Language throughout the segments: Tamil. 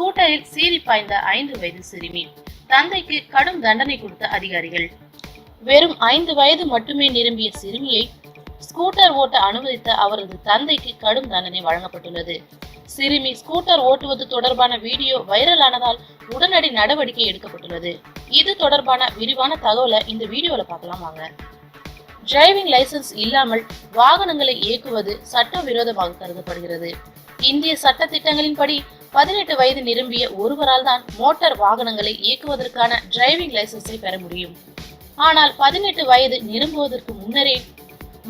ஸ்கூட்டரில் சீறி பாய்ந்த ஐந்து வயது சிறுமி தந்தைக்கு கடும் தண்டனை கொடுத்த அதிகாரிகள். வெறும் ஐந்து வயது மட்டுமே நிரம்பிய சிறுமியை ஸ்கூட்டர் ஓட்ட அனுமதித்த அவரது தந்தைக்கு கடும் தண்டனை வழங்கப்பட்டுள்ளது. சிறுமி ஸ்கூட்டர் ஓட்டுவது தொடர்பான வீடியோ வைரலானதால் உடனடி நடவடிக்கை எடுக்கப்பட்டுள்ளது. இது தொடர்பான விரிவான தகவலை இந்த வீடியோல பார்க்கலாம் வாங்க. டிரைவிங் லைசன்ஸ் இல்லாமல் வாகனங்களை இயக்குவது சட்டவிரோதமாக கருதப்படுகிறது. இந்திய சட்ட திட்டங்களின்படி பதினெட்டு வயது நிரம்பிய ஒருவரால் தான் மோட்டார் வாகனங்களை இயக்குவதற்கான டிரைவிங் லைசன்ஸை பெற முடியும். ஆனால் பதினெட்டு வயது நிரம்புவதற்கு முன்னரே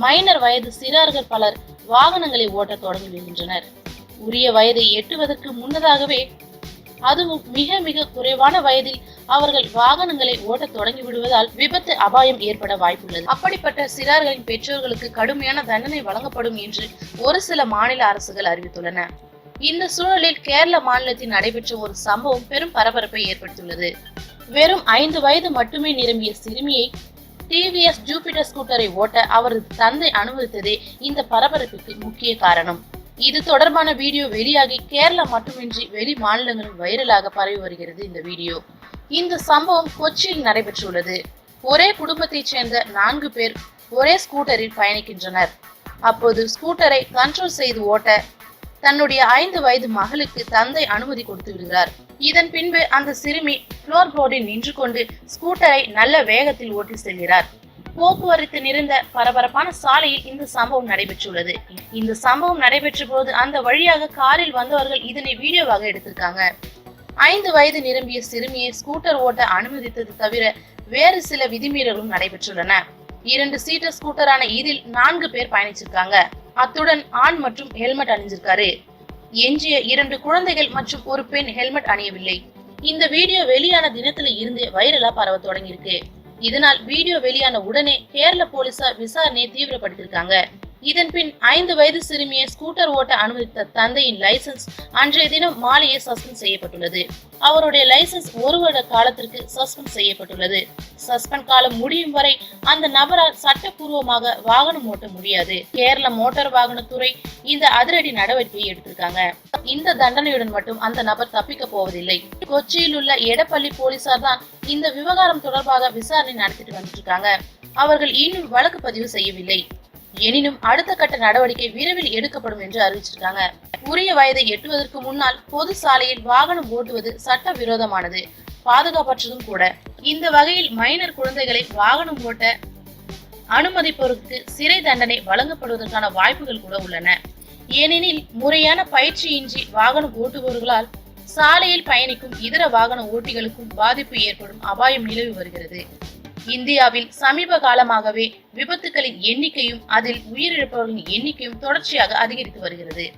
மைனர் வயது சிறார்கள் பலர் வாகனங்களை ஓட்ட தொடங்கி விடுகின்றனர் உரிய வயதை எட்டுவதற்கு முன்னதாகவே அதுவும் மிக மிக குறைவான வயதில் அவர்கள் வாகனங்களை ஓட்ட தொடங்கி விடுவதால் விபத்து அபாயம் ஏற்பட வாய்ப்புள்ளது. அப்படிப்பட்ட சிறார்களின் பெற்றோர்களுக்கு கடுமையான தண்டனை வழங்கப்படும் என்று ஒரு சில மாநில அரசுகள் அறிவித்துள்ளன. இந்த சூழலில் கேரள மாநிலத்தில் நடைபெற்ற ஒரு சம்பவம் பெரும் பரபரப்பை ஏற்படுத்தியுள்ளது. வெறும் ஐந்து வயது மட்டுமே நிரம்பிய சிறுமியை டிவிஎஸ் ஜூபிட்டர் ஸ்கூட்டரை ஓட்ட அவரது தந்தை அனுமதித்ததே இந்த பரபரப்புக்கு முக்கிய காரணம். இது தொடர்பான வீடியோ வெளியாகி கேரளா மட்டுமின்றி வெளி மாநிலங்களும் வைரலாக பரவி வருகிறது இந்த வீடியோ. இந்த சம்பவம் கொச்சியில் நடைபெற்றுள்ளது. ஒரே குடும்பத்தைச் சேர்ந்த நான்கு பேர் ஒரே ஸ்கூட்டரில் பயணிக்கின்றனர். அப்போது ஸ்கூட்டரை கண்ட்ரோல் செய்து ஓட்ட தன்னுடைய ஐந்து வயது மகளுக்கு தந்தை அனுமதி கொடுத்து விடுகிறார். இதன் பின்பு அந்த சிறுமி ஃப்ளோர் போர்டில் நின்று கொண்டு ஸ்கூட்டரை நல்ல வேகத்தில் ஓட்டி செல்கிறார். போக்குவரத்து நிறைந்த பரபரப்பான சாலையில் இந்த சம்பவம் நடைபெற்றுள்ளது. இந்த சம்பவம் நடைபெற்ற போது அந்த வழியாக காரில் வந்தவர்கள் இதனை வீடியோவாக எடுத்திருக்காங்க. ஐந்து வயது நிரம்பிய சிறுமியை ஸ்கூட்டர் ஓட்ட அனுமதித்தது தவிர வேறு சில விதிமீறலும் நடைபெற்றுள்ளன. இரண்டு சீட்டர் ஸ்கூட்டரான இதில் நான்கு பேர் பயணிச்சிருக்காங்க. அத்துடன் ஆண் மற்றும் ஹெல்மெட் அணிஞ்சிருக்காரு. எஞ்சிய இரண்டு குழந்தைகள் மற்றும் ஒரு பெண் ஹெல்மெட் அணியவில்லை. இந்த வீடியோ வெளியான தினத்துல இருந்து வைரலா பரவ தொடங்கியிருக்கு. இதனால் வீடியோ வெளியான உடனே கேரள போலீசார் விசாரணையை தீவிரப்படுத்திருக்காங்க இதன்பின் ஐந்து வயது சிறுமியை ஸ்கூட்டர் ஓட்ட அனுமதித்த தந்தையின் லைசென்ஸ் அன்றைய தினம் மாலையே சஸ்பெண்ட் செய்யப்பட்டுள்ளது. அவருடைய லைசென்ஸ் ஒரு வருட காலத்திற்கு சஸ்பெண்ட் செய்யப்பட்டுள்ளது. சஸ்பெண்ட் காலம் முடியும் வரை அந்த நபரால் சட்டப்பூர்வமாக வாகனம் ஓட்ட முடியாது. கேரள மோட்டார் வாகனத்துறை இந்த அதிரடி நடவடிக்கையை எடுத்திருக்காங்க. இந்த தண்டனையுடன் மட்டும் அந்த நபர் தப்பிக்க போவதில்லை. கொச்சியில் உள்ள எடப்பள்ளி போலீசார் தான் இந்த விவகாரம் தொடர்பாக விசாரணை நடத்திட்டு வந்துட்டு இருக்காங்க. அவர்கள் இன்னும் வழக்கு பதிவு செய்யவில்லை. எனினும் அடுத்த கட்ட நடவடிக்கை விரைவில் எடுக்கப்படும் என்று அறிவிச்சிருக்காங்க. உரிய வயதை எட்டுவதற்கு முன்னால் பொது சாலையில் வாகனம் ஓட்டுவது சட்ட விரோதமானது பாதுகாப்பற்றதும் கூட. இந்த வகையில் மைனர் குழந்தைகளை வாகனம் ஓட்ட அனுமதிப்பவருக்கு சிறை தண்டனை வழங்கப்படுவதற்கான வாய்ப்புகள் கூட உள்ளன. ஏனெனில் முறையான பயிற்சியின்றி வாகனம் ஓட்டுபவர்களால் சாலையில் பயணிக்கும் இதர வாகன ஓட்டிகளுக்கும் பாதிப்பு ஏற்படும் அபாயம் நிலவி வருகிறது. இந்தியாவில் சமீப காலமாகவே விபத்துகளின் எண்ணிக்கையும் அதில் உயிரிழப்பவர்களின் எண்ணிக்கையும் தொடர்ச்சியாக அதிகரித்து வருகிறது.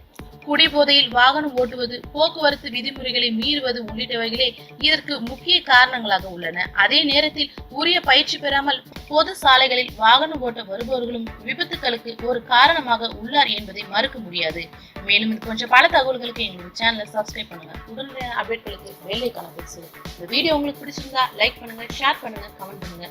குடிபோதையில் வாகனம் ஓட்டுவது போக்குவரத்து விதிமுறைகளை மீறுவது உள்ளிட்டவைகளே இதற்கு முக்கிய காரணங்களாக உள்ளன. அதே நேரத்தில் உரிய பயிற்சி பெறாமல் பொது சாலைகளில் வாகனம் ஓட்ட வருபவர்களும் விபத்துகளுக்கு ஒரு காரணமாக உள்ளார் என்பதை மறுக்க முடியாது. மேலும் இது போன்ற பல தகவல்களுக்கு எங்களுடைய சேனலை சப்ஸ்கிரைப் பண்ணுங்க. உடனடியான அப்டேட்களுக்கு வேலை கணக்கு இந்த வீடியோ உங்களுக்கு பிடிச்சிருந்தா லைக் பண்ணுங்க ஷேர் பண்ணுங்க கமெண்ட் பண்ணுங்க.